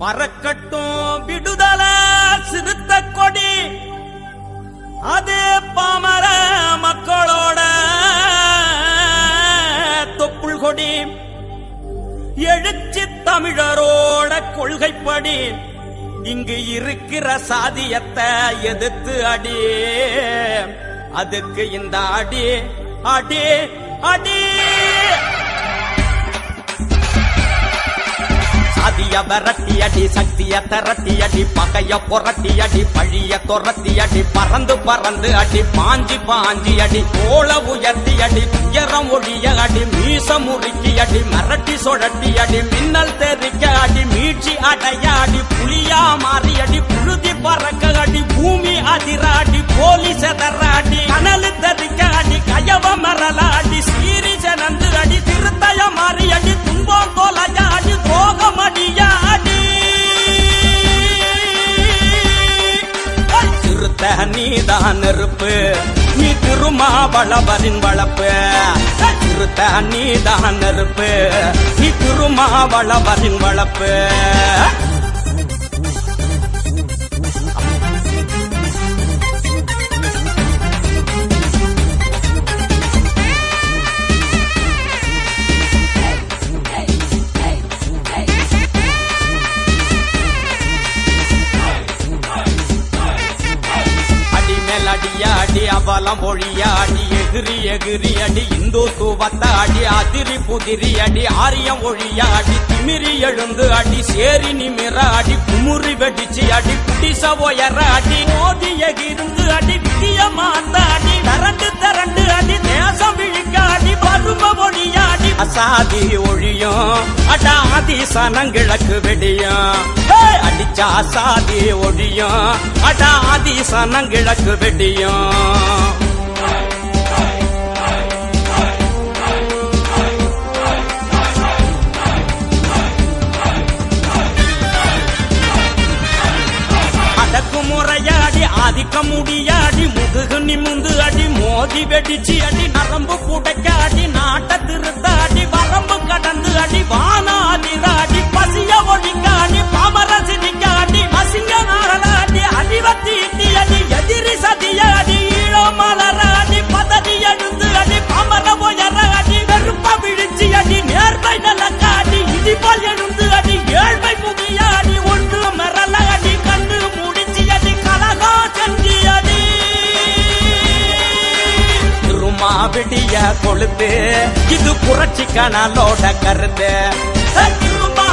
பறக்கட்டும் விடுதல சிறுத்த கொடி. அது பாமர மக்களோட தொப்புள் கொடி. எழுச்சி தமிழரோட கொள்கைப்படி இங்கு இருக்கிற சாதியத்தை எதிர்த்து அடி. அதுக்கு இந்த அடி அடி அடி. அடிய விரட்டி அடி சக்திய திரட்டி அடி பகைய புரட்டி அடி பழிய துரத்தி அடி பறந்து பறந்து அடி பாஞ்சி பாஞ்சி அடி கோல உயர்த்தி அடி உயரம் ஒழிய அடி மீச முறுக்கி அடி மிரட்டி சுழட்டி அடி மின்னல் தெரிக்க அடி மீட்சி அடைய அடி புளியா மாறி அடி புழுதி பற நீதான் நெருப்பு. நீ திருமாவளவரின் வளப்பு. திருத்த நீதான் நெருப்பு. நீ திருமாவளவரின் வளப்பு. அடி அவலம் ஒழியாடி எகிரி எகிரி அடி இந்துத்துவத்த அடி அதிரி புதிரி அடி ஆரியம் ஒழியாடி திமிரி எழுந்து அடி சேரி நிமிர அடி குமுறி வெடிச்சு அடி குடிச உயர அடி மோதி எகிருந்து அடி விதிய மாத்த அடி தரண்டு திரண்டு அடி தேசம் விழிக்க அடி பருவ ஒழியாடி அசாதி ஒழியும் அடாதி சனங்கிழக்கு வெடியும். அடிச்சா அசாதி ஒழியும். அடாதி சனங்கிழக்கு வெடியும். அடக்கு முறையாடி ஆதிக்க முடியாடி முதுகு நிமிந்து அடி மோதி வெடிச்சு அடி நரம்பு விடிய இது புரட்சிக்கான லோட கருத்து. திருமா